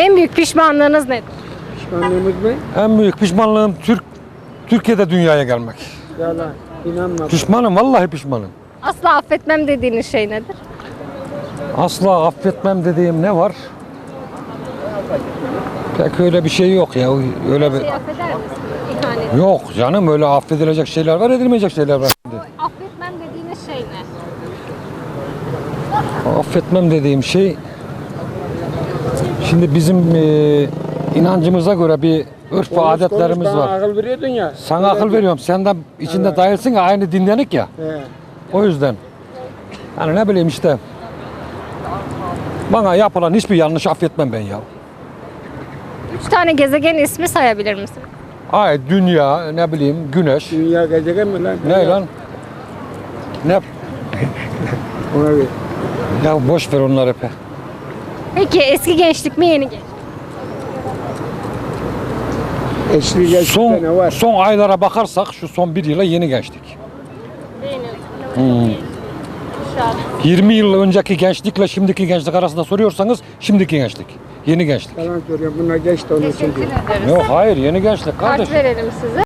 En büyük pişmanlığınız nedir? Pişmanlığımız mı? En büyük pişmanlığım Türk Türkiye'de dünyaya gelmek. Yalan. İnanma. Pişmanım vallahi pişmanım. Asla affetmem dediğiniz şey nedir? Asla affetmem dediğim ne var? Pek öyle bir şey yok ya. Öyle bir Şey affeder misiniz? İhanet. yok canım öyle affedilecek şeyler var, edilmeyecek şeyler var. Affetmem dediğiniz şey ne? Affetmem dediğim şey şimdi bizim e, inancımıza göre bir örf ve adetlerimiz konuş, var. akıl veriyordun ya. Sana akıl veriyorum. Sen de içinde dahilsin ya aynı dinlenik ya. He. O yüzden. Yani ne bileyim işte. Bana yapılan hiçbir yanlış affetmem ben ya. Üç tane gezegen ismi sayabilir misiniz? Ay dünya, ne bileyim güneş. Dünya gezegen mi lan? Ne lan? Ne? Ona ver. Ya boş ver onları be. Peki eski gençlik mi yeni gençlik? Gerçekten ne Son, var? son aylara bakarsak şu son bir yıla yeni gençlik. Beğeniyorsunuz. Şu an. 20 yıl önceki gençlikle şimdiki gençlik arasında soruyorsanız şimdiki gençlik. Yeni gençlik. Falan soruyorum. Bunlar geçti onun için. Teşekkür ederiz. Yok hayır yeni gençlik Kart kardeşim. verelim size.